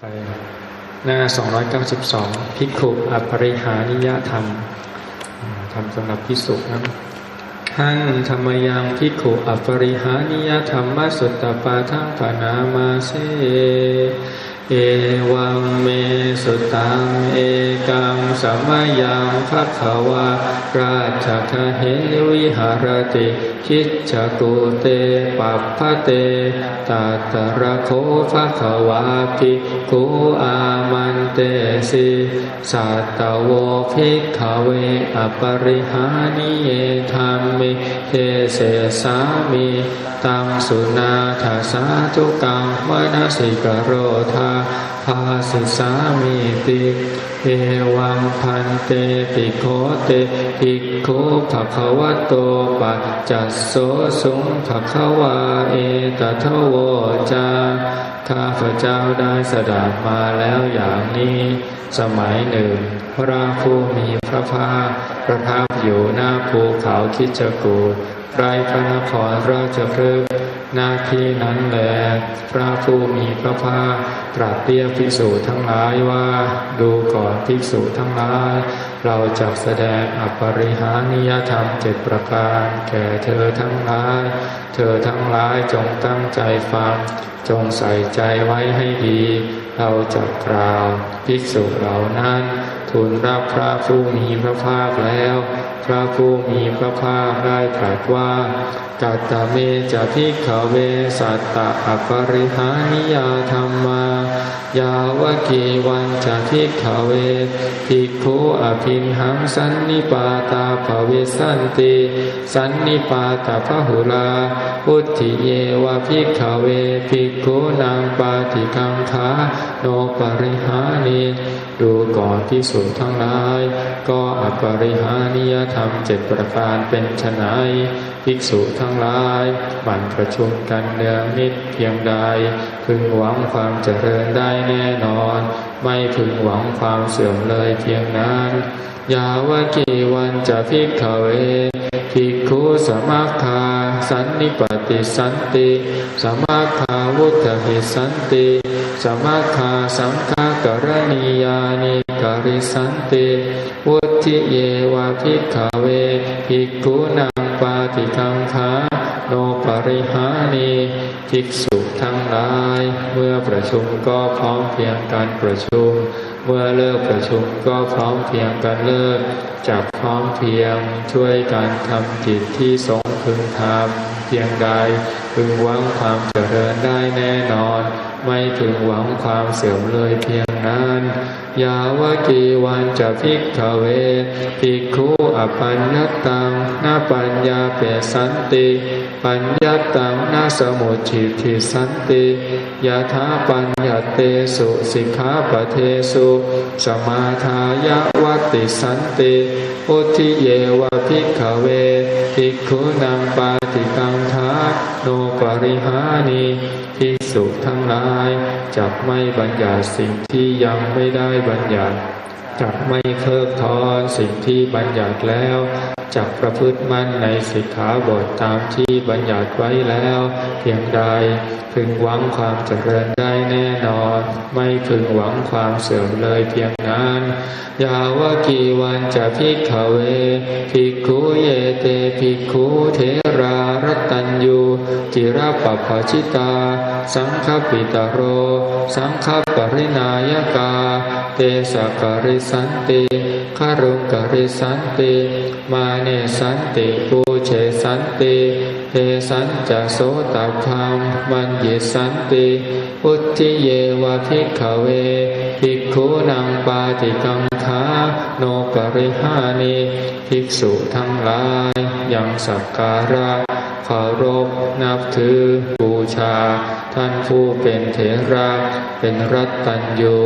ไปหน้า 292 พิกขุอปริหานิยธรรมทำสำหรับพิสุนะหังธรรมยังพิกขุอปริหานิยธรรมมาสุตตปาทังปนามาเส เอวังเมสุตังเอกังสัมมายังพักขวาราชทเหวิหารติคิจจกุเตปัปพะเตตัตระโคภะขวาภิกขุอามันเตสิสัตตโวภิกขเวอปริหานิเยธรรมิเทเสสามิตังสุนาทาสาธุกังมนสิกโรธาภาสิสามิติเอวังพันเตปิโคเตปิโคภะคะวะโตปัจจัสโสสุงภะคะวาเอตทะโวจาข้าพระเจ้าได้สดับมาแล้วอย่างนี้ สมัยหนึ่ง พระผู้มีพระภาคประทับอยู่หน้าภูเขาคิจกูฏใกล้พระนครราชพฤกษ์ นาทีนั้นแหลพระผู้มีพระภาคตรัสเรียกภิกษุทั้งหลายว่า ดูก่อนภิกษุทั้งหลาย เราจะแสดงอปริหานิยธรรมเจ็ดประการ แก่เธอทั้งหลาย เธอทั้งหลายจงตั้งใจฟัง จงใส่ใจไว้ให้ดี เราจะกล่าวภิกษุเหล่านั้น ทูลรับพระผู้มีพระภาคแล้ว พระผู้มีพระภาคได้ตรัสว่ากัตตเมจะพิกขเวสัตตะอปริหานิยาธรรมา ยาวกีวันจะพิกขเวภิกขุอภินหังสันนิปาตาภเวสันติ สันนิปาตาพหุลาอุทิเยวะพิกขเวภิกขุนางปาติกังขาโนปริหานิดูก่อนพิสุทั้งหลาย ก็อปริหานิยธรรมเจ็ดประการเป็นไฉนภิกษุทั้งหลายบันประชุมกันเนืองนิดเพียงใด พึงหวังความเจริญได้แน่นอน ไม่พึงหวังความเสื่อมเลยเพียงนั้นยาวกีวันจะพิกขเวภิกขุสมัคคาสันนิปติสันติสมัคคาวุฒหิสันติสมัคคาสังฆกรณียานิกริสันติวุธิเยวะภิกขเวภิกขุนางปาติกังขา โนปริหานีภิกษุทั้งหลาย เมื่อประชุมก็พร้อมเพียงการประชุม เมื่อเลิกประชุมก็พร้อมเพียงกันเลิกจับพร้อมเพียงช่วยกันทำกิจที่สงพึงทำเพียงใดพึงหวังความเจริญได้แน่นอน ไม่ถึงหวังความเสื่อมเลยเพียงนั้นยาวกีวันจะพิกขเวภิกขุอปัญญตังนาปัญญาเปสันติ ปัญญตังนาสมุจิทิสันติ ยะถาปัญญเตสุสิกขาปเทสุสมาทายะวัติสันติอุทิเยวะพิกเวภิกขุนังปาติกังทาโนปริหานิภิกษุทั้งหลายจักไม่บัญญัติสิ่งที่ยังไม่ได้บัญญัติจักไม่เพิกถอนสิ่งที่บัญญัติแล้ว จักประพฤติมั่นในสิกขาบทตามที่บัญญัติไว้แล้ว เพียงใดพึงหวังความเจริญได้แน่นอน ไม่พึงหวังความเสื่อมเลยเพียงนั้นยาวกีวันจะพิกเวภิกขุเยเตภิกขุเทรารัตตัญยูจิระปปภชิตา สังฆปิตโร สังฆปรินายกา เตสะกริสันติคารุงกริสันติ มาเนสันติปูเฉสันติเทสันจะโสตพังมันเยสันติอุทิเยวะภิกขเวภิกขุนังปาติกังขาโนปริหานิภิกษุทั้งหลายยังสักการะ เคารพนับถือบูชา ท่านผู้เป็นเถระเป็นรัตตัญญู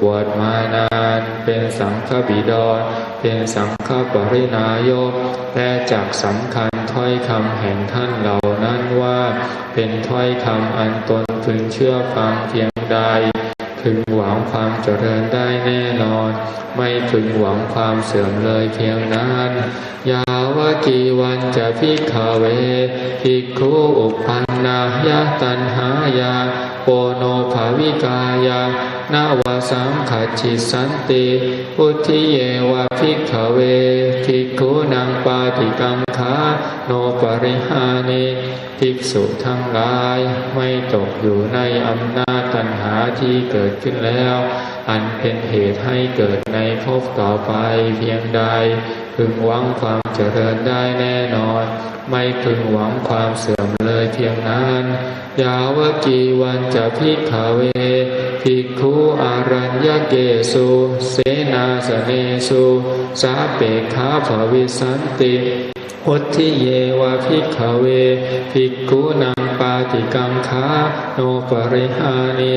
บวชมานาน เป็นสังฆบิดรเป็นสังฆปรินายก และจักสำคัญถ้อยคำแห่งท่านเหล่านั้นว่า เป็นถ้อยคำอันตนพึงเชื่อฟังเพียงใด พึงหวังความเจริญได้แน่นอน ไม่พึงหวังความเสื่อมเลยเพียงนั้นยาวกีวันจะพิกขเวภิกขุอุปันนายตันหายาโปโนภาวิกายา นาวาสังขจิสันติ พุทธิเยวะภิกขเวภิกขุนังปาติกังขาโนปริหานิภิกษุทั้งหลายไม่ตกอยู่ในอำนาจตัณหาที่เกิดขึ้นแล้วอันเป็นเหตุให้เกิดในภพต่อไปเพียงใด พึงหวังความเจริญได้แน่นอน ไม่พึงหวังความเสื่อมเลยเพียงนั้น ยาวกีวันจะพิกขเวภิกขุอารัญญเกสุเสนาสเนสุสาเปกขาภวิสันติพุทธิเยวะภิกขเวภิกขุนัง ปาติกังขาโนปริหานิ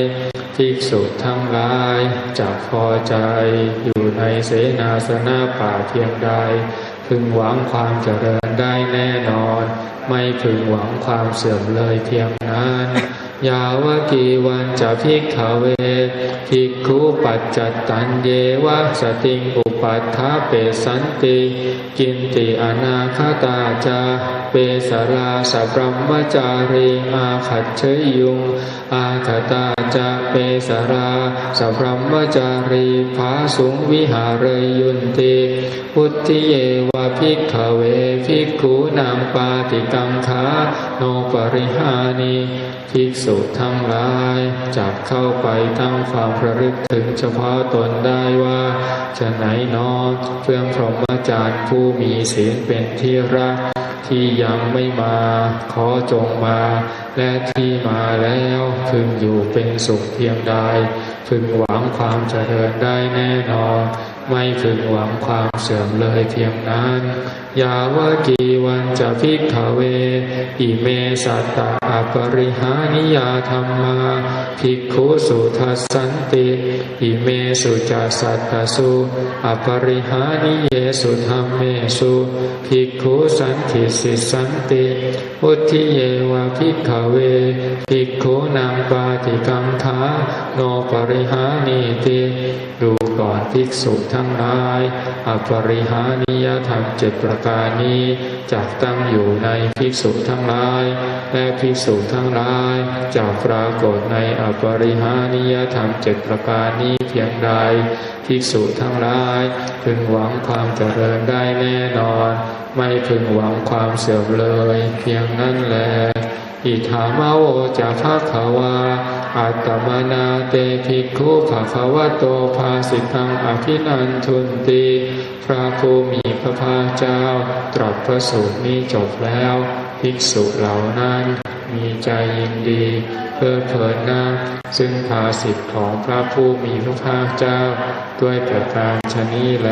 ภิกษุทั้งหลายจะพอใจอยู่ในเสนาสนะป่าเพียงใด พึงหวังความเจริญได้แน่นอน ไม่พึงหวังความเสื่อมเลยเพียงนั้น ยาวกีวันจะพิกขเวภิกขุปัจจัตตัญเยวะสติงอุปัฏฐาเปสันติ กินติอนาคตาจาเปสราสัพรมจารีอาขัดเชยยุง อาคตาจะเปสราสัพรมจารีภาสุงวิหารยุนติพุทธิเยว ภิกขเวภิกขุนางปาติกังขาโนปริหานิภิกษุทั้งหลายจักเข้าไปตั้งความระลึกถึงเฉพาะตนได้ว่าจะไหนนอนเพื่องพรหมจารย์ผู้มีศีลเป็นที่รักที่ยังไม่มา ขอจงมา และที่มาแล้วพึงอยู่เป็นสุขเพียงใดพึงหวังความเจริญได้แน่นอน ไม่พึงหวังความเสื่อมเลยเพียงนั้นยาวกีวันจะพิกขเว อิเมสัตตาอปริหานิยาธรรมาภิกขุสุทัสสันติ อิเมสุจัสสัตตสุอปริหานิเยสุธรรมเมสุภิกขุสันติสิสันติพุทิเยวะภิกขเวภิกขุนางปาติกังขาโนปริหานิติดูก่อนภิกษุทั้งหลายอปริหานิยธรรมเจ็ดประการนี้จักตั้งอยู่ในภิกษุทั้งหลาย และภิกษุทั้งหลายจะปรากฏในอปริหานิยธรรมเจ็ดประการนี้เพียงใดภิกษุทั้งหลายพึงหวังความเจริญได้แน่นอน ไม่พึงหวังความเสื่อมเลย เพียงนั้นแหละอิธามาโวจะภาควา อัตมานาเตภิกขุภะควะโตภาสิตังอภินันทุนติพระผู้มีพระภาเจ้า ตรัสพระสูตรนี้จบแล้ว ภิกษุเหล่านั้น มีใจยินดีเพื่อเพลินนะซึ่งภาสิทธิของพระผู้มีพระภาคเจ้า ด้วยประการชนี้แล